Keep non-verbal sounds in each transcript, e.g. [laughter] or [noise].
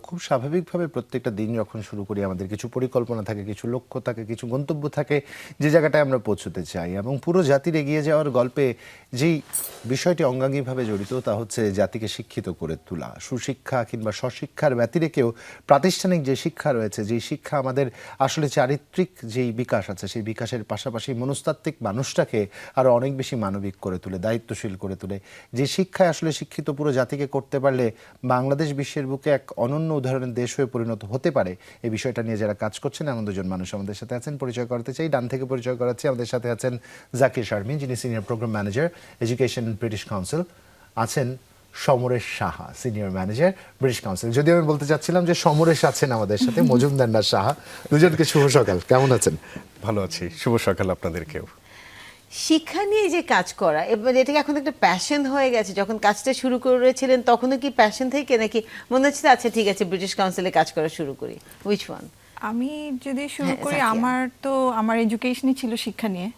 খুব স্বাভাবিকভাবে প্রত্যেকটা দিন যখন শুরু করি, আমাদের কিছু পরিকল্পনা থাকে, কিছু লক্ষ্য থাকে, কিছু গন্তব্য থাকে, যে জায়গাটায় আমরা পৌঁছতে চাই। এবং পুরো জাতির এগিয়ে যাওয়ার গল্পে যেই বিষয়টি অঙ্গাঙ্গিভাবে জড়িত, তা হচ্ছে জাতিকে শিক্ষিত করে তোলা। সুশিক্ষা কিংবা স্বশিক্ষার ব্যতিরেকেও প্রাতিষ্ঠানিক যে শিক্ষা রয়েছে, যেই শিক্ষা আমাদের আসলে চারিত্রিক যেই বিকাশ আছে, সেই বিকাশের পাশাপাশি মনস্তাত্ত্বিক মানুষটাকে আরও অনেক বেশি মানবিক করে তোলে, দায়িত্বশীল করে তোলে। যে শিক্ষায় আসলে শিক্ষিত পুরো জাতিকে করতে পারলে বাংলাদেশ বিশ্বের বুকে এক অনন্য উদাহরণের দেশ হয়ে পরিণত হতে পারে। এই বিষয়টা নিয়ে যারা কাজ করছেন এমন দুজন মানুষ আমাদের সাথে আছেন। পরিচয় করতে চাই, ডান থেকে পরিচয় করাচ্ছি। আমাদের সাথে আছেন জাকির শারমিন, যিনি senior program manager education British Council আছেন Samaresh Saha senior manager British Council যদি আমি বলতে চাচ্ছিলাম যে সমরেশ আছেন আমাদের সাথে, মজুমদার সাহা। দুজনকে শুভ সকাল। কেমন আছেন? ভালো আছি। শুভ সকাল আপনাদেরকেও। শিক্ষা নিয়ে যে কাজ করা এবার এটাকে এখন একটা প্যাশন হয়ে গেছে যখন কাজটা শুরু করেছিলেন তখনও কি প্যাশন থেকে নাকি মনে হচ্ছে আচ্ছা ঠিক আছে ব্রিটিশ কাউন্সিলে কাজ করা শুরু করি উইচ ওয়ান আমি যদি শুরু হ্যাঁ, করি আমার তো আমার এডুকেশনই ছিল শিক্ষা নিয়ে।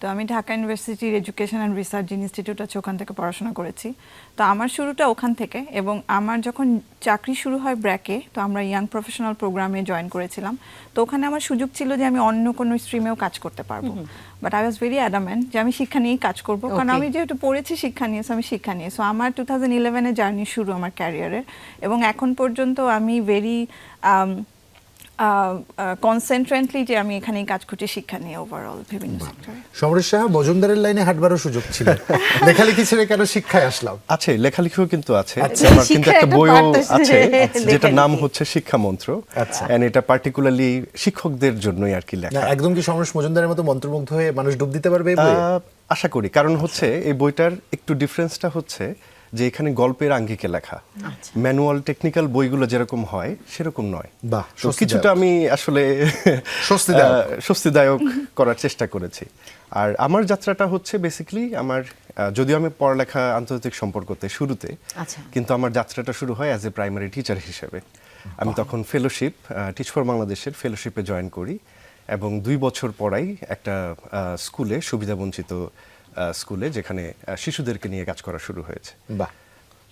তো আমি ঢাকা ইউনিভার্সিটির এডুকেশন অ্যান্ড রিসার্চ ইনস্টিটিউট আছে ওখান থেকে পড়াশোনা করেছি। তো আমার শুরুটা ওখান থেকে এবং আমার যখন চাকরি শুরু হয় ব্র্যাকে তো আমরা ইয়াং প্রফেশনাল প্রোগ্রামে জয়েন করেছিলাম। তো ওখানে আমার সুযোগ ছিল যে আমি অন্য কোনো স্ট্রিমেও কাজ করতে পারব। But I was very adamant যে আমি শিক্ষা নিয়েই কাজ করব। কারণ আমি যেহেতু পড়েছি শিক্ষা নিয়ে so আমি শিক্ষা নিয়ে। সো আমার টু থাউজেন্ড ইলেভেনে জার্নি শুরু আমার ক্যারিয়ারের এবং এখন পর্যন্ত আমি ভেরি কনসেন্ট্রেটলি যে আমি এখানে কাজ করছি শিক্ষা নিয়ে ওভারঅল বিভিন্ন সেক্টরে সমরেশ সাহা মজুমদারের লাইনে হাঁটবারও সুযোগ ছিল [laughs] লেখালেখি ছেড়ে কেন শিক্ষায় আসলাম আছে লেখালেখিও কিন্তু আছে আচ্ছা। আমার কিন্তু একটা বইও আছে। আচ্ছা। যেটার নাম হচ্ছে শিক্ষা মন্ত্র আচ্ছা। এন্ড এটা পার্টিকুলারলি শিক্ষকদের জন্যই আর কি লেখা একদম কি সমরেশ মজুমদারের মতো মন্ত্রমুগ্ধ হয়ে মানুষ ডুব দিতে পারবে? আশা করি কারণ হচ্ছে এই বইটার একটু ডিফারেন্সটা হচ্ছে যে এখানে গল্পের আঙ্গিকে লেখা ম্যানুয়াল টেকনিক্যাল বইগুলো যেরকম হয় সেরকম নয় স্বস্তিদায়ক। কিছুটা আমি আসলে [laughs] স্বস্তিদায়ক। করার চেষ্টা করেছি আর আমার যাত্রাটা হচ্ছে বেসিক্যালি আমার যদিও আমি পড়ালেখা আন্তর্জাতিক সম্পর্কতে শুরুতে আচ্ছা। কিন্তু আমার যাত্রাটা শুরু হয় অ্যাজ এ প্রাইমারি টিচার হিসেবে আমি তখন ফেলোশিপ টিচ ফর বাংলাদেশের ফেলোশিপে জয়েন করি এবং দুই বছর পরাই একটা আহ, স্কুলে সুবিধাবঞ্চিত স্কুলে যেখানে শিশুদেরকে নিয়ে কাজ করা শুরু হয়েছে। বাহ।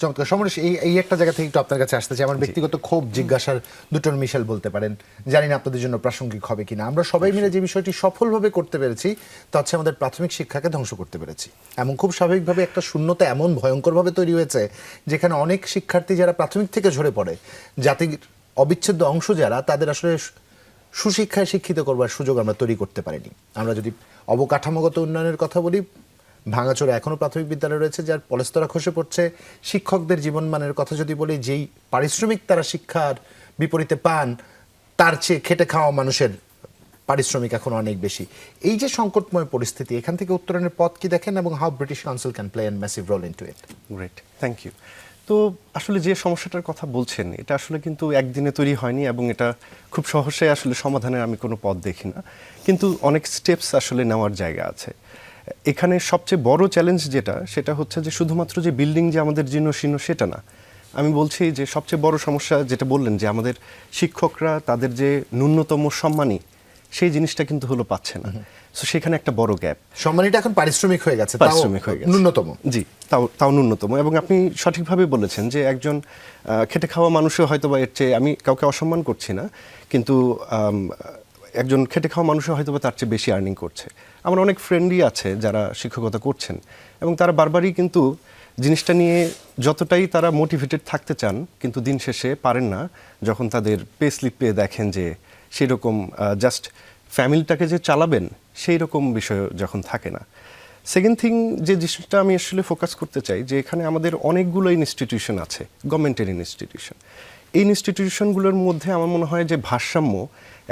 চমৎকার। সমরেশ এই এই একটা জায়গা থেকে একটু আপনার কাছে আসতে চাই। আমার ব্যক্তিগত ক্ষোভ জিজ্ঞাসার দুটোর মিশাল বলতে পারেন। জানি না আপনাদের জন্য প্রাসঙ্গিক হবে কিনা। আমরা সবাই মিলে যে বিষয়টি সফলভাবে করতে পেরেছি তা হচ্ছে আমাদের প্রাথমিক শিক্ষাকে ধ্বংস করতে পেরেছি। এমন খুব স্বাভাবিকভাবে একটা শূন্যতা এমন ভয়ঙ্করভাবে তৈরি হয়েছে যেখানে অনেক শিক্ষার্থী যারা প্রাথমিক থেকে ঝরে পড়ে জাতির অবিচ্ছেদ্য অংশ যারা তাদের আসলে সুশিক্ষায় শিক্ষিত করবার সুযোগ আমরা তৈরি করতে পারিনি। আমরা যদি অবকাঠামোগত উন্নয়নের কথা বলি ভাঙাচোরা এখনও প্রাথমিক বিদ্যালয় রয়েছে, যার পলেস্তরা খসে পড়ছে। শিক্ষকদের জীবনমানের কথা যদি বলি, যেই পারিশ্রমিক তারা শিক্ষার বিপরীতে পান, তার চেয়ে খেটে খাওয়া মানুষের পারিশ্রমিক এখন অনেক বেশি। এই যে সংকটময় পরিস্থিতি, এখান থেকে উত্তরণের পথ কি দেখেন এবং how British Council can play and massive role into it great thank you তো আসলে যে সমস্যাটার কথা বলছেন, এটা আসলে কিন্তু একদিনে তৈরি হয়নি এবং এটা খুব সহজে আসলে সমাধানের আমি কোনো পথ দেখি না কিন্তু অনেক স্টেপস আসলে নেওয়ার জায়গা আছে। এখানে সবচেয়ে বড় চ্যালেঞ্জ যেটা সেটা হচ্ছে যে শুধুমাত্র যে বিল্ডিং যে আমাদের জীর্ণ শীর্ণ সেটা না। আমি বলছি যে সবচেয়ে বড় সমস্যা যেটা বললেন যে আমাদের শিক্ষকরা তাদের যে ন্যূনতম সম্মানই সেই জিনিসটা কিন্তু হলো পাচ্ছে না। সো সেখানে একটা বড় গ্যাপ সম্মানিটা এখন পারিশ্রমিক হয়ে গেছে পারিশ্রমিক হয়ে গেছে। ন্যূনতম। জি তাও তাও ন্যূনতম। এবং আপনি সঠিকভাবে বলেছেন যে একজন খেটে খাওয়া মানুষও হয়তো বা এর চেয়ে আমি কাউকে অসম্মান করছি না কিন্তু একজন খেটে খাওয়া মানুষও হয়তো বা তার চেয়ে বেশি আর্নিং করছে। আমার অনেক ফ্রেন্ডই আছে যারা শিক্ষকতা করছেন এবং তারা বারবারই কিন্তু জিনিসটা নিয়ে যতটাই তারা মোটিভেটেড থাকতে চান, কিন্তু দিন শেষে পারেন না, যখন তাদের পে স্লিপ পেয়ে দেখেন যে সেরকম জাস্ট ফ্যামিলিটাকে যে চালাবেন সেই রকম বিষয় যখন থাকে না। সেকেন্ড থিং যে জিনিসটা আমি আসলে ফোকাস করতে চাই, যে এখানে আমাদের অনেকগুলো ইনস্টিটিউশন আছে গভর্নমেন্টের ইনস্টিটিউশন এই ইনস্টিটিউশনগুলোর মধ্যে আমার মনে হয় যে ভারসাম্য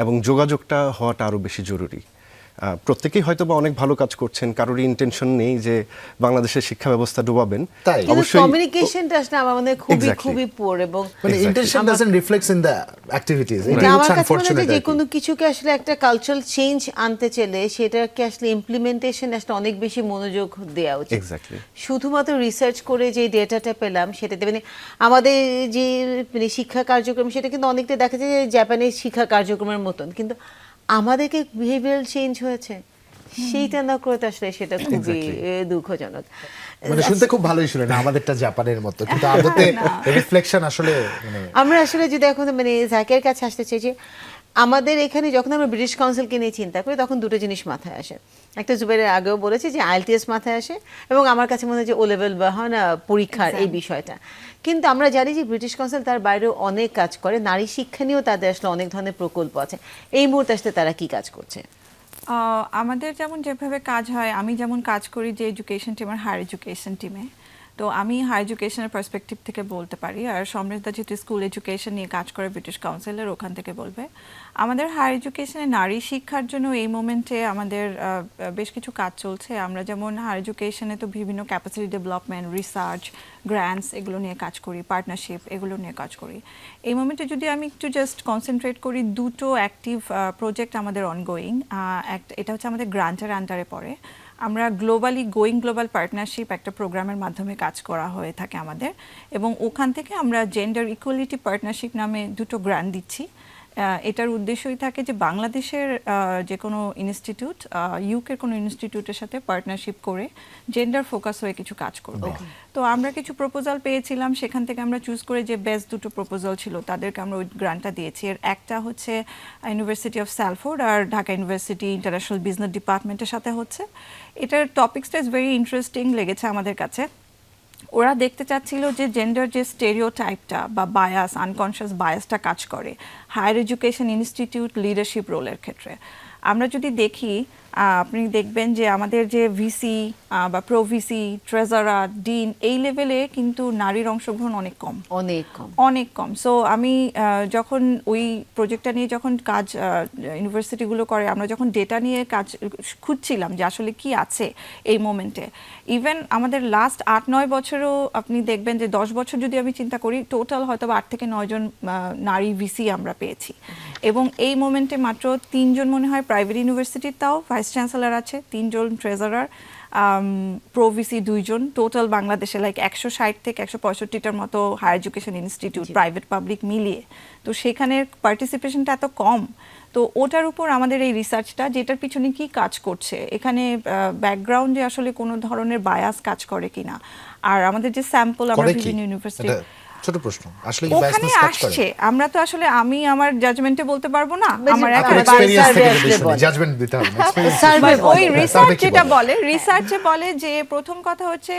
এবং যোগাযোগটা হওয়াটা আরও বেশি জরুরি। প্রত্যেকেই হয়তো বা অনেক ভালো কাজ করছেন কারোরই ইন্টেনশন নেই যে বাংলাদেশের শিক্ষা ব্যবস্থা ডুবাবেন। তাই। অবশ্যই কমিউনিকেশনটা আসলে আমার মনে খুবই খুবই পোর এবং মানে intention doesn't reflects in the activities এটা এটা আমার কাছে মনে হয় যে কোনো কিছুকে আসলে একটা কালচারাল চেঞ্জ আনতে চাইলে সেটাকে আসলে ইমপ্লিমেন্টেশন আসলে অনেক বেশি মনোযোগ দেওয়া উচিত. শুধুমাত্র রিসার্চ করে যে ডেটাটা পেলাম সেটাতে মানে আমাদের যে মানে শিক্ষা কার্যক্রম সেটা কিন্তু অনেকটা দেখা যায় যে জাপানের শিক্ষা কার্যক্রমের মতন। কিন্তু আমাদেরকে বিহেভিয়ারাল চেঞ্জ হয়েছে সেইটা না করে তো আসলে সেটা খুবই দুঃখজনক। মানে শুনতে খুব ভালোই শুনে না আমাদেরটা জাপানের মতো কিন্তু আদতে রিফ্লেকশন [laughs] আসলে মানে আমরা আসলে যদি এখন মানে জাকের কাছে আসতে চাই যে আমাদের এখানে যখন আমরা ব্রিটিশ কাউন্সিলকে নিয়ে চিন্তা করি তখন দুটো জিনিস মাথায় আসে। একটা জুবাইরের আগেও বলেছে যে আইএলটিএস মাথায় আসে এবং আমার কাছে মনে হয় যে ও লেভেল বা হয় না পরীক্ষার এই বিষয়টা। কিন্তু আমরা জানি যে ব্রিটিশ কাউন্সিল তার বাইরেও অনেক কাজ করে। নারী শিক্ষা নিয়েও তাদের আসলে অনেক ধরনের প্রকল্প আছে। এই মুহূর্তে আসলে তারা কি কাজ করছে? আমাদের যেমন যেভাবে কাজ হয় আমি যেমন কাজ করি যে এডুকেশন টিম আর হায়ার এডুকেশন টিমে তো আমি হায়ার এডুকেশনের পার্সপেক্টিভ থেকে বলতে পারি আর সমৃদ্ধা যেহেতু স্কুল এডুকেশন নিয়ে কাজ করে ব্রিটিশ কাউন্সিলের ওখান থেকে বলবে। আমাদের হায়ার এডুকেশনে নারী শিক্ষার জন্য এই মোমেন্টে আমাদের বেশ কিছু কাজ চলছে। আমরা যেমন হায়ার এডুকেশনে তো বিভিন্ন ক্যাপাসিটি ডেভেলপমেন্ট রিসার্চ গ্র্যান্টস এগুলো নিয়ে কাজ করি পার্টনারশিপ এগুলো নিয়ে কাজ করি। এই মোমেন্টে যদি আমি একটু জাস্ট কনসেন্ট্রেট করি, দুটো অ্যাক্টিভ প্রজেক্ট আমাদের অনগোয়িং এটা হচ্ছে আমাদের গ্রান্টের আন্ডারে পড়ে। আমরা গ্লোবালি গোয়িং গ্লোবাল পার্টনারশিপ একটা প্রোগ্রামের মাধ্যমে কাজ করা হয়ে থাকে আমাদের এবং ওখান থেকে আমরা জেন্ডার ইকুয়ালিটি পার্টনারশিপ নামে দুটো গ্রান্ট দিচ্ছি। এটার উদ্দেশ্যই থাকে যে বাংলাদেশের যে কোনো ইনস্টিটিউট ইউকের কোনো ইনস্টিটিউটের সাথে পার্টনারশিপ করে জেন্ডার ফোকাস হয়ে কিছু কাজ করবে। তো আমরা কিছু প্রপোজাল পেয়েছিলাম সেখান থেকে আমরা চুজ করে যে বেস্ট দুটো প্রপোজাল ছিল তাদেরকে আমরা ওই গ্রান্টটা দিয়েছি। এর একটা হচ্ছে ইউনিভার্সিটি অফ স্যালফোর্ড আর ঢাকা ইউনিভার্সিটি ইন্টারন্যাশনাল বিজনেস ডিপার্টমেন্টের সাথে হচ্ছে। এটার টপিক্সটা ইজ ভেরি ইন্টারেস্টিং লেগেছে আমাদের কাছে। ওরা দেখতে চাচ্ছিল যে জেন্ডার যে স্টেরিও টাইপটা বা বায়াস আনকনশিয়াস বায়াসটা কাজ করে হায়ার এডুকেশন ইনস্টিটিউট লিডারশিপ রোলের ক্ষেত্রে। আমরা যদি দেখি আপনি দেখবেন যে আমাদের যে ভিসি বা প্রো ভিসি ট্রেজারার ডিন এই লেভেলে কিন্তু নারীর অংশগ্রহণ অনেক কম। অনেক কম। অনেক কম। সো আমি যখন ওই প্রজেক্টটা নিয়ে যখন কাজ ইউনিভার্সিটিগুলো করে আমরা যখন ডেটা নিয়ে কাজ খুঁজছিলাম যে আসলে কি আছে এই মোমেন্টে ইভেন আমাদের লাস্ট আট নয় বছরও আপনি দেখবেন যে দশ বছর যদি আমি চিন্তা করি টোটাল হয়তো বা আট থেকে নয়জন নারী ভিসি আমরা পেয়েছি। এবং এই মোমেন্টে মাত্র তিনজন মনে হয় প্রাইভেট ইউনিভার্সিটির তাও ভাইস চ্যান্সেলর আছে তিনজন ট্রেজারার প্রোভিসি দুইজন টোটাল বাংলাদেশে লাইক একশো ষাট থেকে একশো পঁয়ষট্টিটার মতো higher education institute private public মিলিয়ে। তো সেখানে পার্টিসিপেশনটা এত কম। তো ওটার উপর আমাদের এই রিসার্চটা যেটার পিছনে কি কাজ করছে এখানে ব্যাকগ্রাউন্ডে আসলে কোনো ধরনের বায়াস কাজ করে কিনা? আর আমাদের যে স্যাম্পল আমরা বিভিন্ন ইউনিভার্সিটি ছোট প্রশ্ন আসলে কি ওখানে কাজ করে আসছে আমরা তো আসলে আমি আমার জাজমেন্টে বলতে পারব না আমার বলে। জাজমেন্ট দিতে হবে। ওই রিসার্চ যেটা বলে? রিসার্চে বলে যে প্রথম কথা হচ্ছে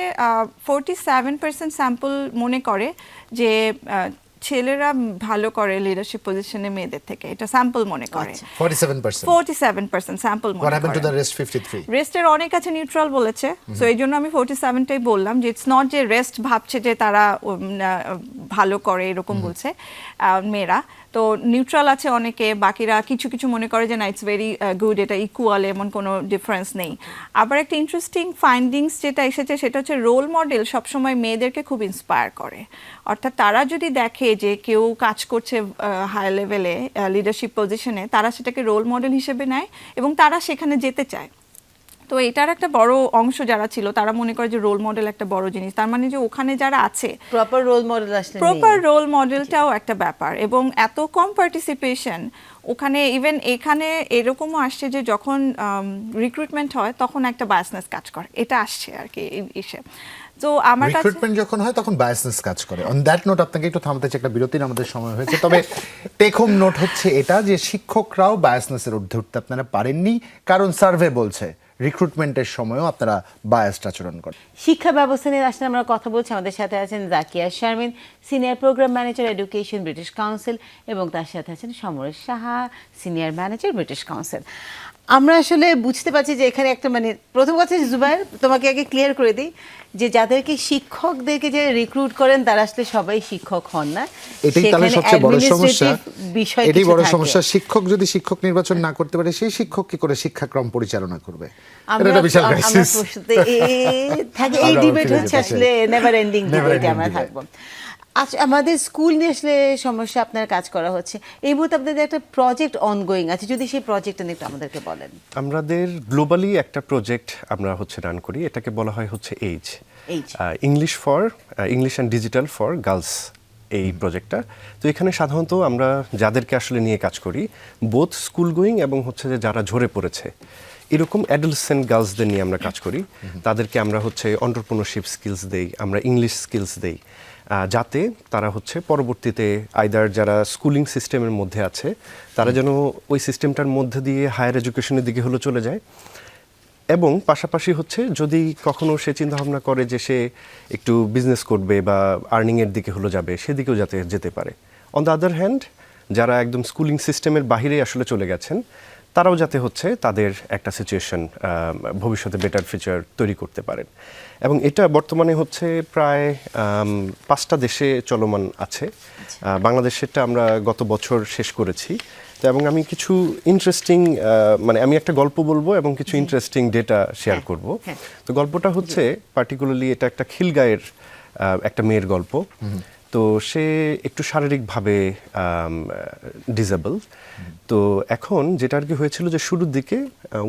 ফোরটি সেভেন পার্সেন্ট স্যাম্পল মনে করে যে আহ, ছেলেরা ভালো করে লিডারশিপ পজিশনে মেয়েদের থেকে। এটা স্যাম্পল মনে করে। আচ্ছা। 47% forty seven percent sample What মনে happened to করে। the rest 53? রেস্টের অনেক আছে নিউট্রাল বলেছে। সো এই জন্য আমি ফোর্টি সেভেনটাই বললাম যে ইটস নট যে রেস্ট ভাবছে যে তারা ভালো করে এরকম বলছে মেয়েরা। তো নিউট্রাল আছে অনেকে, বাকিরা কিছু কিছু মনে করে যে, না ইটস ভেরি গুড এটা ইকুয়াল এমন কোনো ডিফারেন্স নেই। আবার একটা ইন্টারেস্টিং ফাইন্ডিংস যেটা এসেছে, সেটা হচ্ছে রোল মডেল সবসময় মেয়েদেরকে খুব ইন্সপায়ার করে। অর্থাৎ তারা যদি দেখে যে, কেউ কাজ করছে হাই লেভেলে লিডারশিপ পজিশনে তারা সেটাকে রোল মডেল হিসেবে নেয় এবং তারা সেখানে যেতে চায়। তো এটার একটা বড় অংশ যারা ছিল তারা মনে করে যে রোল মডেল একটা বড় জিনিস। তার মানে যে ওখানে যারা আছে প্রপার রোল মডেল আসলে প্রপার রোল মডেলটাও একটা ব্যাপার। এবং এত কম পার্টিসিপেশন ওখানে ইভেন এখানে এরকমও আসছে যে যখন রিক্রুটমেন্ট হয় তখন একটা বায়াসনেস কাজ করে। এটা আসছে আর কি এই ইসে। তো আমার কাছে রিক্রুটমেন্ট যখন হয় তখন বায়াসনেস কাজ করে। অন দ্যাট নোট আপনাকে একটু থামতে চাই একটা বিরতির আমাদের সময় হয়েছে। তবে টেক হোম নোট হচ্ছে এটা যে শিক্ষকরাও বায়াসনেসের ঊর্ধ্বে উঠতে আপনারা পারেননি। কারণ সার্ভে বলছে রিক্রুটমেন্টের সময়ও আপনারা বায়াসড আচরণ করেন। শিক্ষা ব্যবস্থা নিয়ে আসলে আমরা কথা বলছি। আমাদের সাথে আছেন Zakia Sharmin senior program manager education British Council এবং তার সাথে আছেন Samaresh Saha senior manager British Council আমরা আসলে বুঝতে পারছি যে এখানে একটা মানে প্রথম কথা জুবাইর তোমাকে আগে ক্লিয়ার করে দিই যে যাদেরকে শিক্ষকদেরকে যে রিক্রুট করেন তারা আসলে সবাই শিক্ষক হন না। এটাই তাহলে সবচেয়ে বড় সমস্যা। এটাই বড় সমস্যা। শিক্ষক যদি শিক্ষক নির্বাচন না করতে পারে সেই শিক্ষক কি করে শিক্ষাক্রম পরিচালনা করবে? এটা বিশাল থাকে এই ডিবেট হচ্ছে আসলে নেভার এন্ডিং ডিবেটে আমরা। থাকব। আচ্ছা আমাদের স্কুল নিয়ে আসলে সমস্যা আপনার কাজ করা হচ্ছে। এই মুহূর্তে আপনাদের একটা প্রজেক্ট অনগোয়িং আছে যদি সেই প্রজেক্টটা নিয়ে একটু আমাদেরকে বলেন। আমাদের গ্লোবালি একটা প্রজেক্ট আমরা হচ্ছে রান করি এটাকে বলা হয় হচ্ছে EDGE English for English and digital for girls এই প্রজেক্টটা তো এখানে সাধারণত আমরা যাদেরকে আসলে নিয়ে কাজ করি বোথ স্কুল গোয়িং এবং হচ্ছে যে যারা ঝরে পড়েছে এরকম অ্যাডলসেন্ট গার্লসদের নিয়ে আমরা কাজ করি। তাদেরকে আমরা হচ্ছে অন্টারপ্রনারশিপ স্কিলস দেই আমরা ইংলিশ স্কিলস দেই। যাতে তারা হচ্ছে পরবর্তীতে আইদার যারা স্কুলিং সিস্টেমের মধ্যে আছে, তারা যেন ওই সিস্টেমটার মধ্যে দিয়ে হায়ার এডুকেশনের দিকে হলো চলে যায়। এবং পাশাপাশি হচ্ছে যদি কখনো সে চিন্তা ভাবনা করে যে সে একটু বিজনেস করবে বা আর্নিংয়ের দিকে হলো যাবে, সেদিকেও যাতে যেতে পারে। অন দ্য আদার হ্যান্ড যারা একদম স্কুলিং সিস্টেমের বাহিরে আসলে চলে গেছেন তারাও যাতে হচ্ছে তাদের একটা সিচুয়েশন ভবিষ্যতে বেটার ফিচার তৈরি করতে পারেন। এবং এটা বর্তমানে হচ্ছে প্রায় পাঁচটা দেশে চলমান আছে। বাংলাদেশেরটা আমরা গত বছর শেষ করেছি। তো এবং আমি কিছু ইন্টারেস্টিং মানে আমি একটা গল্প বলব এবং কিছু ইন্টারেস্টিং ডেটা শেয়ার করব। হ্যাঁ। তো গল্পটা হচ্ছে পার্টিকুলারলি এটা একটা খিলগাঁয়ের একটা মেয়ের গল্প। তো সে একটু শারীরিকভাবে ডিজেবল তো এখন যেটা আর কি হয়েছিল যে শুরুর দিকে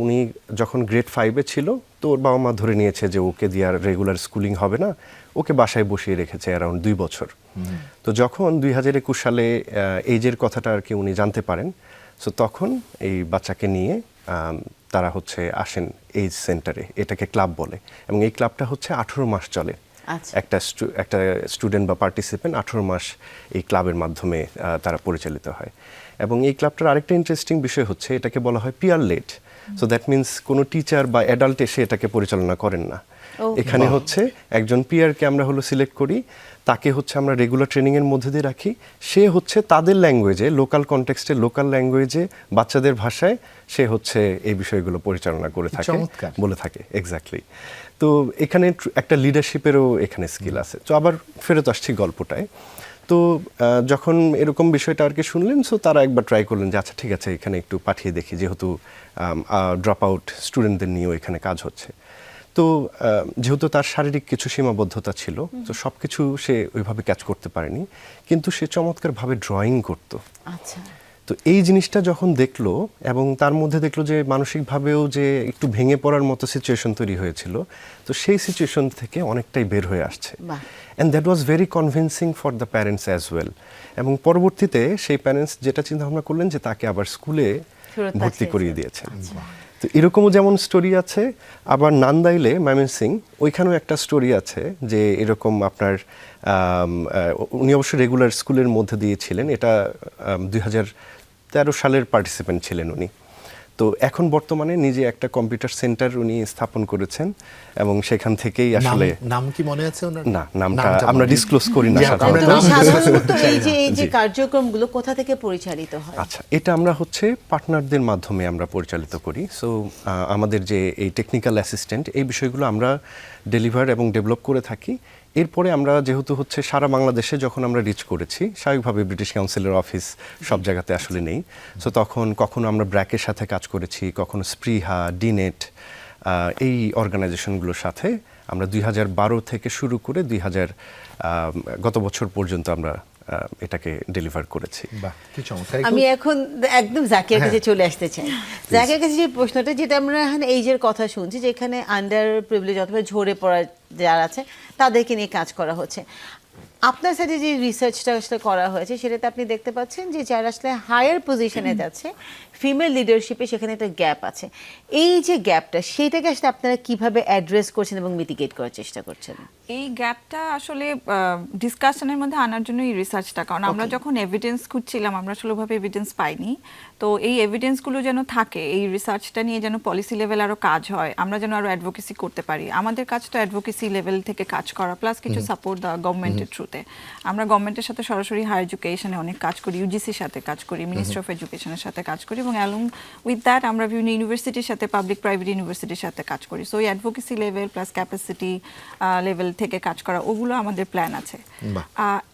উনি যখন গ্রেড ফাইভে ছিল, তো ওর বাবা মা ধরে নিয়েছে যে ওকে দিয়ে আর রেগুলার স্কুলিং হবে না, ওকে বাসায় বসিয়ে রেখেছে অ্যারাউন্ড দুই বছর। তো যখন দুই হাজার একুশ সালে এইজের কথাটা আর কি উনি জানতে পারেন সো তখন এই বাচ্চাকে নিয়ে তারা হচ্ছে আসেন এইজ সেন্টারে এটাকে ক্লাব বলে। এবং এই ক্লাবটা হচ্ছে আঠেরো মাস চলে। একটা একটা স্টুডেন্ট বা পার্টিসিপেন্ট আঠেরো মাস এই ক্লাবের মাধ্যমে তারা পরিচালিত হয়। এবং এই ক্লাবটার আরেকটা ইন্টারেস্টিং বিষয় হচ্ছে এটাকে বলা হয় peer led. So that means কোনো টিচার বা অ্যাডাল্ট এসে এটাকে পরিচালনা করেন না। এখানে হচ্ছে একজন পিয়ারকে আমরা হলো সিলেক্ট করি তাকে হচ্ছে আমরা রেগুলার ট্রেনিংয়ের মধ্যে দিয়ে রাখি। সে হচ্ছে তাদের ল্যাঙ্গুয়েজে লোকাল কনটেক্সটে লোকাল ল্যাঙ্গুয়েজে বাচ্চাদের ভাষায় সে হচ্ছে এই বিষয়গুলো পরিচালনা করে থাকে বলে থাকে এক্স্যাক্টলি তো এখানে একটা লিডারশিপেরও এখানে স্কিল আছে। তো আবার ফেরত আসছি গল্পটায়। তো যখন এরকম বিষয়টা আর কি শুনলেন সো তারা একবার ট্রাই করলেন যে আচ্ছা ঠিক আছে এখানে একটু পাঠিয়ে দেখি যেহেতু ড্রপ আউট স্টুডেন্টদের নিয়েও এখানে কাজ হচ্ছে। তো যেহেতু তার শারীরিক কিছু সীমাবদ্ধতা ছিল তো সব কিছু সে ওইভাবে ক্যাচ করতে পারেনি। কিন্তু সে চমৎকারভাবে ড্রয়িং করতো। আচ্ছা। তো এই জিনিসটা যখন দেখল এবং তার মধ্যে দেখল যে মানসিকভাবেও যে একটু ভেঙে পড়ার মতো সিচুয়েশন তৈরি হয়েছিল তো সেই সিচুয়েশন থেকে অনেকটাই বের হয়ে আসছে। And that was very convincing for the parents as well এবং পরবর্তীতে সেই প্যারেন্টস যেটা চিন্তা ভাবনা করলেন যে তাকে আবার স্কুলে ভর্তি করিয়ে দিয়েছেন। তো এরকমও যেমন স্টোরি আছে আবার নান্দাইলে সিং ওইখানেও একটা স্টোরি আছে যে এরকম আপনার উনি অবশ্য রেগুলার স্কুলের মধ্যে দিয়েছিলেন এটা দুই হাজার তেরো সালের পার্টিসিপেন্ট ছিলেন উনি। তো এখন বর্তমানে নিজে একটা কম্পিউটার সেন্টার উনি স্থাপন করেছেন এবং সেখান থেকেই আসলে নাম কি মনে আছে ওনার? না নামটা আমরা ডিসক্লোজ করি না সাধারণত। এই যে। এই যে কার্যক্রমগুলো কোথা থেকে পরিচালিত হয়? আচ্ছা এটা আমরা হচ্ছে পার্টনারদের মাধ্যমে আমরা পরিচালিত করি। সো আমাদের যে এই টেকনিক্যাল অ্যাসিস্ট্যান্ট এই বিষয়গুলো আমরা ডেলিভার এবং ডেভেলপ করে থাকি। এরপরে আমরা যেহেতু হচ্ছে সারা বাংলাদেশে যখন আমরা রিচ করেছি স্বাভাবিকভাবে ব্রিটিশ কাউন্সিলের অফিস সব জায়গাতে আসলে নেই। সো তখন কখনো আমরা ব্র্যাকের সাথে কাজ করেছি কখনো স্প্রিহা ডিনেট এই অর্গানাইজেশনগুলোর সাথে। আমরা দুই হাজার বারো থেকে শুরু করে দুই হাজার গত বছর পর্যন্ত আমরা এটাকে ডেলিভার করেছি। বাহ কি চমৎকার। আমি এখন একদম জাকিয়ার কাছে হ্যাঁ। চলে আসতে চাই। জাকিয়ার কাছে যে প্রশ্নটা যেটা আমরা এখানে এইজের কথা শুনছি যে এখানে আন্ডার প্রিভিলেজ অথবা ঝরে পড়া যারা আছে, তাদেরকে নিয়ে কাজ করা হচ্ছে। আপনার সাথে যে রিসার্চটা আসলে করা হয়েছে, সেটাতে আপনি দেখতে পাচ্ছেন যে যারা আসলে হায়ার পজিশনে যাচ্ছে ফিমেল লিডারশিপে সেখানে একটা গ্যাপ আছে। এই যে গ্যাপটা সেইটাকে আসলে আপনারা কীভাবে অ্যাড্রেস করছেন এবং মিটিগেট করার চেষ্টা করছেন? এই গ্যাপটা আসলে ডিসকাশনের মধ্যে আনার জন্য এই রিসার্চটা কারণ আমরা যখন এভিডেন্স খুঁজছিলাম আমরা আসলেভাবে এভিডেন্স পাইনি। তো এই এভিডেন্সগুলো যেন থাকে এই রিসার্চটা নিয়ে যেন পলিসি লেভেল আরও কাজ হয় আমরা যেন আরও অ্যাডভোকেসি করতে পারি। আমাদের কাজটা অ্যাডভোকেসি লেভেল থেকে কাজ করা প্লাস কিছু সাপোর্ট দেওয়া গভর্নমেন্টের থ্রুতে আমরা গভর্নমেন্টের সাথে সরাসরি হায়ার এডুকেশনে অনেক কাজ করি ইউজিসির সাথে কাজ করি মিনিস্ট্রি অফ এডুকেশনের সাথে কাজ করি এবং অ্যালং উইথ দ্যাট আমরা বিভিন্ন ইউনিভার্সিটির সাথে পাবলিক প্রাইভেট ইউনিভার্সিটির সাথে কাজ করি। সো এই advocacy level plus capacity level থেকে কাজ করা ওগুলো আমাদের প্ল্যান আছে।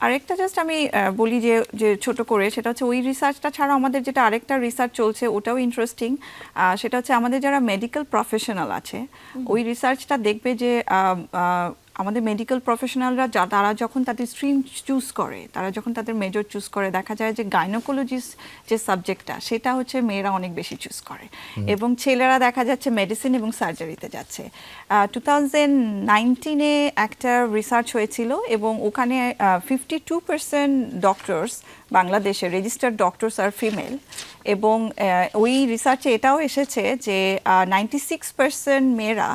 আরেকটা জাস্ট আমি বলি যে যে ছোট করে সেটা হচ্ছে ওই রিসার্চটা ছাড়া আমাদের যেটা আরেকটা রিসার্চ চলছে ওটাও ইন্টারেস্টিং সেটা হচ্ছে আমাদের যারা মেডিকেল প্রফেশনাল আছে ওই রিসার্চটা দেখবে যে আমাদের মেডিকেল প্রফেশনালরা যা তারা যখন তাদের স্ট্রিম চুজ করে তারা যখন তাদের মেজর চুজ করে দেখা যায় যে গাইনোকোলজিস্ট যে সাবজেক্টটা সেটা হচ্ছে মেয়েরা অনেক বেশি চুজ করে। এবং ছেলেরা দেখা যাচ্ছে মেডিসিন এবং সার্জারিতে যাচ্ছে। টু থাউজেন্ড নাইনটিনে একটা রিসার্চ হয়েছিল এবং ওখানে ফিফটি টু পার্সেন্ট ডক্টরস বাংলাদেশে রেজিস্টার্ড ডক্টরস আর ফিমেল এবং ওই রিসার্চে এটাও এসেছে যে নাইনটি সিক্স পার্সেন্ট মেয়েরা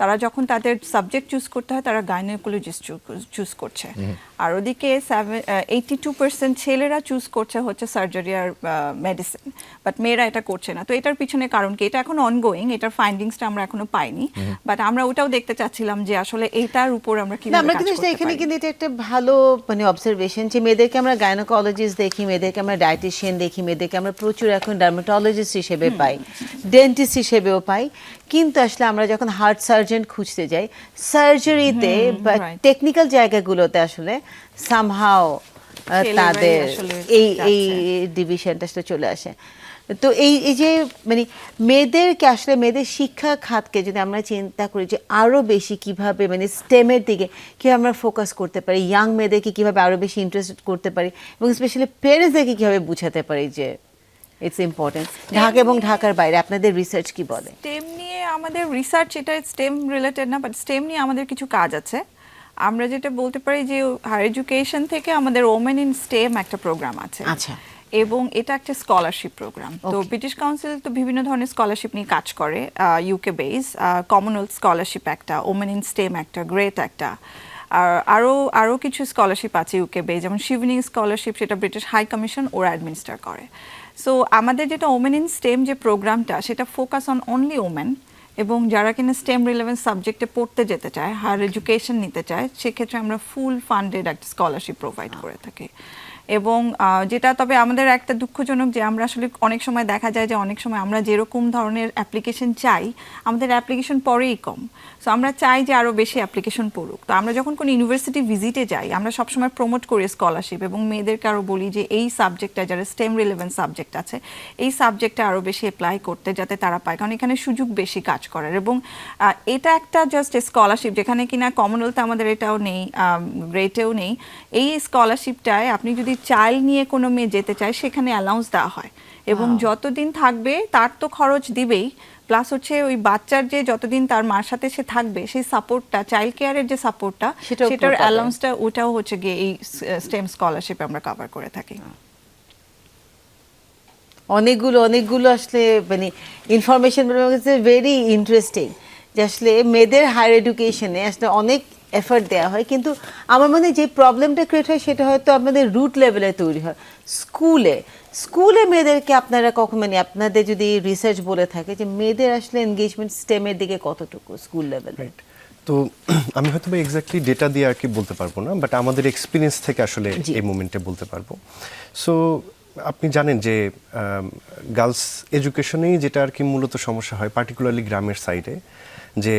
তারা যখন তাদের সাবজেক্ট চুজ করতে হয় তারা গাইনোকোলজিস্ট চুজ করছে। আর ওদিকে এইটি টু পার্সেন্ট ছেলেরা চুজ করছে হচ্ছে সার্জারি আর মেডিসিন বাট মেয়েরা এটা করছে না। তো এটার পিছনে কারণ কি? এটা এখন অনগোয়িং এটার ফাইন্ডিংসটা আমরা এখনও পাইনি। বাট আমরা ওটাও দেখতে চাচ্ছিলাম যে আসলে এইটার উপর আমরা না কীভাবে আমরা কিন্তু এখানে কিন্তু এটা একটা ভালো মানে অবজারভেশন যে মেয়েদেরকে আমরা গাইনোকোলজিস্ট দেখি মেয়েদেরকে আমরা ডায়েটিশিয়ান দেখি মেয়েদেরকে আমরা প্রচুর এখন ডার্মাটোলজিস্ট হিসেবে পাই ডেন্টিস্ট হিসেবেও পাই। কিন্তু আসলে আমরা যখন হার্ট সার্জন খুঁজতে যাই। সার্জারিতে বা টেকনিক্যাল জায়গাগুলোতে আসলে সামহাও তাদের এই এই ডিভিশনটা আসলে চলে আসে। তো এই এই যে মানে মেয়েদেরকে আসলে মেয়েদের শিক্ষা খাতকে যদি আমরা চিন্তা করি যে আরও বেশি কীভাবে মানে স্টেমের দিকে কীভাবে আমরা ফোকাস করতে পারি ইয়াং মেয়েদেরকে কীভাবে আরও বেশি ইন্টারেস্ট করতে পারি এবং স্পেশালি পেরেন্টসদেরকে কীভাবে বুঝাতে পারি যে ইটস ইম্পর্টেন্ট ঢাকা এবং ঢাকার বাইরে আপনাদের রিসার্চ কি বলে? স্টেম নিয়ে আমাদের রিসার্চ এটা স্টেম রিলেটেড না বাট স্টেম নিয়ে আমাদের কিছু কাজ আছে। আমরা যেটা বলতে পারি যে হায়ার এডুকেশন থেকে আমাদের ওমেন ইন স্টেম একটা প্রোগ্রাম আছে। আচ্ছা। এবং এটা একটা স্কলারশিপ প্রোগ্রাম তো ব্রিটিশ কাউন্সিল তো বিভিন্ন ধরনের স্কলারশিপ নিয়ে কাজ করে ইউকে বেস কমনওয়েলথ স্কলারশিপ একটা ওমেন ইন স্টেম একটা গ্রেট একটা। আর আরও আরও কিছু স্কলারশিপ আছে ইউকে বেস যেমন শিভনিং স্কলারশিপ সেটা ব্রিটিশ হাই কমিশন ওরা অ্যাডমিনিস্টার করে। সো আমাদের যেটা ওমেন ইন স্টেম যে প্রোগ্রামটা, সেটা ফোকাস অন অনলি ওমেন এবং যারা কিনা স্টেম রিলেভেন্ট সাবজেক্টে পড়তে যেতে চায় হায়ার এডুকেশন নিতে চায়, সেক্ষেত্রে আমরা ফুল ফান্ডেড একটা স্কলারশিপ প্রোভাইড করে থাকি। এবং যেটা তবে আমাদের একটা দুঃখজনক যে আমরা আসলে অনেক সময় দেখা যায় যে অনেক সময় আমরা যেরকম ধরনের অ্যাপ্লিকেশন চাই, আমাদের অ্যাপ্লিকেশন পরেই কম। সো আমরা চাই যে আরও বেশি অ্যাপ্লিকেশন পড়ুক। তো আমরা যখন কোনো ইউনিভার্সিটি ভিজিটে যাই, আমরা সবসময় প্রমোট করি স্কলারশিপ এবং মেয়েদেরকে আরও বলি যে এই সাবজেক্টটা, যারা স্টেম রিলেভেন্ট সাবজেক্ট আছে, এই সাবজেক্টটা আরও বেশি অ্যাপ্লাই করতে যাতে তারা পায়। কারণ এখানে সুযোগ বেশি কাজ করার এবং এটা একটা জাস্ট স্কলারশিপ যেখানে কিনা কমনওয়েলথ আমাদের এটাও নেই গ্রেটেও নেই। এই স্কলারশিপটায় আপনি যদি চাইল্ড নিয়ে কোনো মেয়ে যেতে চায় সেখানে অ্যালাউন্স দেওয়া হয়। এবং যতদিন থাকবে তার তো খরচ দিবেই। প্লাস হচ্ছে ওই বাচ্চার যে যতদিন তার মার সাথে সে থাকবে সেই সাপোর্টটা চাইল্ড কেয়ারের যে সাপোর্টটা সেটার অ্যালাউন্সটা ওটাও হচ্ছে গিয়ে এই স্টেম স্কলারশিপ আমরা কভার করে থাকি। অনেকগুলো অনেকগুলো আসলে মানে ইনফরমেশন ভেরি ইন্টারেস্টিং যে আসলে মেয়েদের হায়ার এডুকেশনে আসলে অনেক এফর্ট দেওয়া হয়। কিন্তু আমার মনে হয় যে প্রবলেমটা ক্রিয়েট হয় সেটা হয়তো আপনাদের রুট লেভেলে তৈরি হয়। স্কুলে স্কুলে মেয়েদেরকে আপনারা কখন মানে আপনাদের যদি রিসার্চ বলে থাকে যে মেয়েদের আসলে এনগেজমেন্ট স্টেমের দিকে কতটুকু স্কুল লেভেলে তো [clears throat] আমি হয়তো বা এক্স্যাক্টলি ডেটা দিয়ে আর কি বলতে পারব না বাট আমাদের এক্সপিরিয়েন্স থেকে আসলে। এই মোমেন্টে বলতে পারব। সো আপনি জানেন যে গার্লস এডুকেশনেই যেটা আর কি মূলত সমস্যা হয় পার্টিকুলারলি গ্রামের সাইডে যে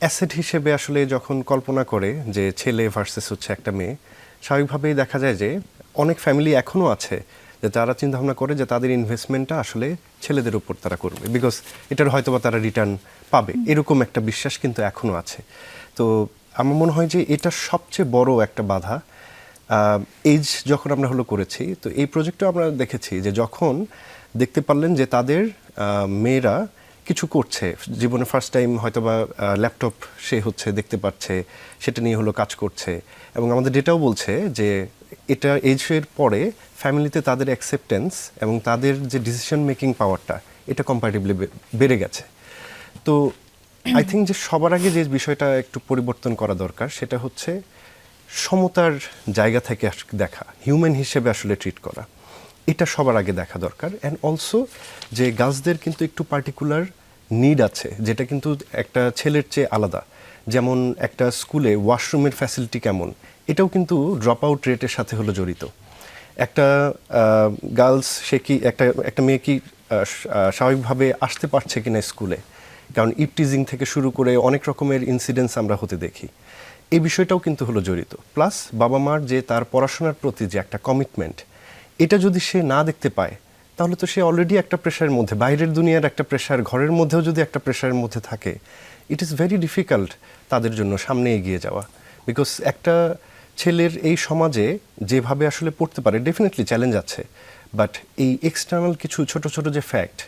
অ্যাসেট হিসেবে আসলে যখন কল্পনা করে যে ছেলে ভার্সেস হচ্ছে একটা মেয়ে স্বাভাবিকভাবেই দেখা যায় যে অনেক ফ্যামিলি এখনও আছে যে তারা চিন্তা ভাবনা করে যে তাদের ইনভেস্টমেন্টটা আসলে ছেলেদের উপর তারা করবে বিকজ এটার হয়তো বা তারা রিটার্ন পাবে। এরকম একটা বিশ্বাস কিন্তু এখনও আছে। তো আমার মনে হয় যে এটা সবচেয়ে বড় একটা বাধা। এজ যখন আমরা হলো করেছি তো এই প্রজেক্টও আমরা দেখেছি যে যখন দেখতে পারলেন যে তাদের মেয়েরা কিছু করছে। জীবনে ফার্স্ট টাইম হয়তো বা ল্যাপটপ সে হচ্ছে দেখতে পাচ্ছে, সেটা নিয়ে হলো কাজ করছে। এবং আমাদের ডেটাও বলছে যে, এটা এজের পরে ফ্যামিলিতে তাদের অ্যাকসেপ্টেন্স এবং তাদের যে ডিসিশন মেকিং পাওয়ারটা এটা কম্পারেটিভলি বেড়ে গেছে। তো আই থিঙ্ক যে সবার আগে যে বিষয়টা একটু পরিবর্তন করা দরকার, সেটা হচ্ছে সমতার জায়গা থেকে দেখা হিউম্যান হিসেবে আসলে ট্রিট করা। এটা সবার আগে দেখা দরকার। অ্যান্ড অলসো যে গার্লসদের কিন্তু একটু পার্টিকুলার নিড আছে, যেটা কিন্তু একটা ছেলের চেয়ে আলাদা। যেমন একটা স্কুলে ওয়াশরুমের ফ্যাসিলিটি কেমন, এটাও কিন্তু ড্রপ আউট রেটের সাথে হলো জড়িত। একটা গার্লস সে কি, একটা একটা মেয়ে কি স্বাভাবিকভাবে আসতে পারছে কিনা স্কুলে? কারণ ইপটিজিং থেকে শুরু করে অনেক রকমের ইনসিডেন্টস আমরা হতে দেখি। এই বিষয়টাও কিন্তু হলো জড়িত। প্লাস বাবা মার যে তার পড়াশোনার প্রতি যে একটা কমিটমেন্ট এটা যদি সে না দেখতে পায়, তাহলে তো সে অলরেডি একটা প্রেশারের মধ্যে, বাইরের দুনিয়ার একটা প্রেশার ঘরের মধ্যেও যদি একটা প্রেশারের মধ্যে থাকে ইট ইজ ভেরি ডিফিকাল্ট তাদের জন্য সামনে এগিয়ে যাওয়া। বিকজ একটা ছেলের এই সমাজে যেভাবে আসলে পড়তে পারে ডেফিনেটলি চ্যালেঞ্জ আছে বাট এই এক্সটার্নাল কিছু ছোট ছোট যে ফ্যাক্ট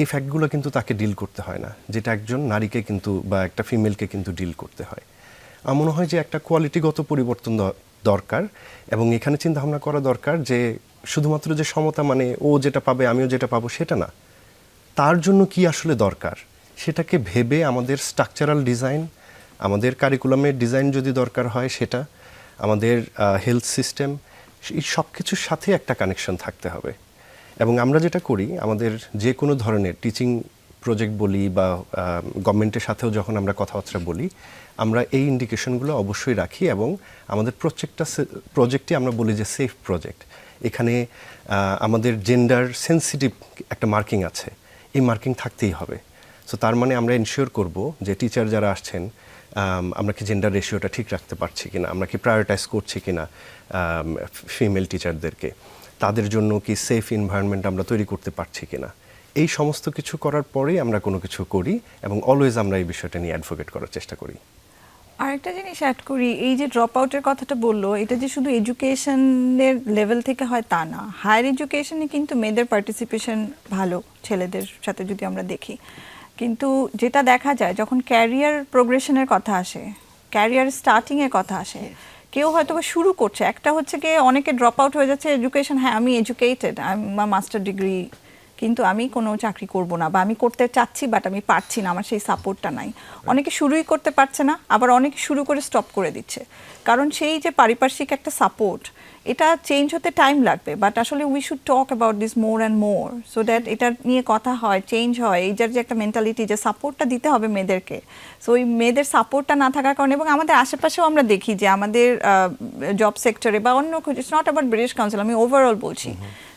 এই ফ্যাক্টগুলো কিন্তু তাকে ডিল করতে হয় না, যেটা একজন নারীকে কিন্তু বা একটা ফিমেলকে কিন্তু ডিল করতে হয়। আমার মনে হয় যে একটা কোয়ালিটিগত পরিবর্তন দরকার, এবং এখানে চিন্তা ভাবনা করা দরকার যে শুধুমাত্র যে সমতা মানে ও যেটা পাবে, আমিও যেটা পাবো, সেটা না। তার জন্য কি আসলে দরকার? সেটাকে ভেবে আমাদের স্ট্রাকচারাল ডিজাইন আমাদের কারিকুলামের ডিজাইন যদি দরকার হয় সেটা, আমাদের হেলথ সিস্টেম এই সব কিছুর সাথে একটা কানেকশন থাকতে হবে। এবং আমরা যেটা করি, আমাদের যে কোনো ধরনের টিচিং প্রজেক্ট বলি বা গভর্নমেন্টের সাথেও যখন আমরা কথাবার্তা বলি আমরা এই ইন্ডিকেশনগুলো অবশ্যই রাখি এবং আমাদের প্রত্যেকটা প্রজেক্টে আমরা বলি যে সেফ প্রজেক্ট এখানে আমাদের জেন্ডার সেন্সিটিভ একটা মার্কিং আছে। এই মার্কিং থাকতেই হবে। সো তার মানে আমরা এনশিওর করব যে টিচার যারা আসছেন আমরা কি জেন্ডার রেশিওটা ঠিক রাখতে পারছি কিনা, আমরা কি প্রায়োরিটাইজ করছি কিনা ফিমেল টিচারদেরকে তাদের জন্য কি সেফ এনভায়রনমেন্ট আমরা তৈরি করতে পারছি কিনা। এই সমস্ত কিছু করার পরেই আমরা কোনো কিছু করি এবং অলওয়েজ আমরা এই বিষয়টা নিয়ে অ্যাডভোকেট করার চেষ্টা করি। আরেকটা জিনিস অ্যাড করি এই যে ড্রপ আউটের কথাটা বলল এটা যে শুধু এডুকেশনের লেভেল থেকে হয় তা না। হায়ার এডুকেশনে কিন্তু মেয়েদের পার্টিসিপেশন ভালো ছেলেদের সাথে যদি আমরা দেখি। কিন্তু যেটা দেখা যায় যখন ক্যারিয়ার প্রোগ্রেশনের কথা আসে ক্যারিয়ার স্টার্টিংয়ের কথা আসে কেউ হয়তো বা শুরু করছে। একটা হচ্ছে কি অনেকে ড্রপ আউট হয়ে যাচ্ছে এডুকেশন হ্যাঁ আমি এডুকেটেড আমার মাস্টার ডিগ্রি কিন্তু আমি কোনো চাকরি করব না বা আমি করতে চাচ্ছি বাট আমি পারছি না আমার সেই সাপোর্টটা নাই। অনেকে শুরুই করতে পারছে না আবার অনেকে শুরু করে স্টপ করে দিচ্ছে। কারণ সেই যে পারিপার্শ্বিক একটা সাপোর্ট এটা চেঞ্জ হতে টাইম লাগবে বাট আসলে we should talk about this more and more so that এটা নিয়ে কথা হয় চেঞ্জ হয় এইটার যে একটা মেন্টালিটি যে সাপোর্টটা দিতে হবে মেয়েদেরকে সো ওই মেয়েদের সাপোর্টটা না থাকার কারণে এবং আমাদের আশেপাশেও আমরা দেখি যে আমাদের জব সেক্টরে বা অন্য it's not about British Council আমি ওভারঅল বলছি।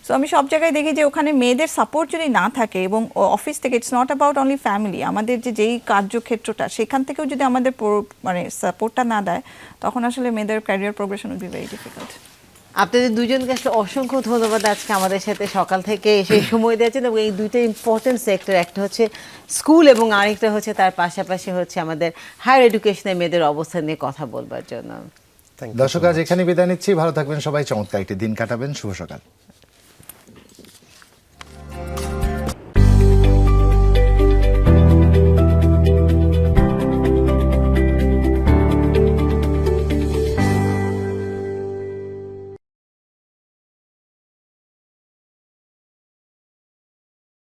সো আমি সব জায়গায় দেখি যে ওখানে মেয়েদের সাপোর্ট যদি না থাকে এবং অফিস থেকে it's not about only family আমাদের যে যেই কার্যক্ষেত্রটা সেখান থেকেও যদি আমাদের মানে সাপোর্টটা না দেয় তখন আসলে মেয়েদের career progression will be very difficult আপনাদের দুজনকে আসলে অসংখ্য ধন্যবাদ আজকে আমাদের সাথে সকাল থেকে এসে সময় দিয়েছেন এবং এই দুইটা ইম্পর্টেন্ট সেক্টর একটা হচ্ছে স্কুল এবং আরেকটা হচ্ছে তার পাশাপাশি হচ্ছে আমাদের হায়ার এডুকেশনের মেয়েদের অবস্থা নিয়ে কথা বলবার জন্য। দর্শক আজ এখানে বিদায় নিচ্ছি। ভালো থাকবেন সবাই। চমৎকার একটি দিন কাটাবেন। শুভ সকাল।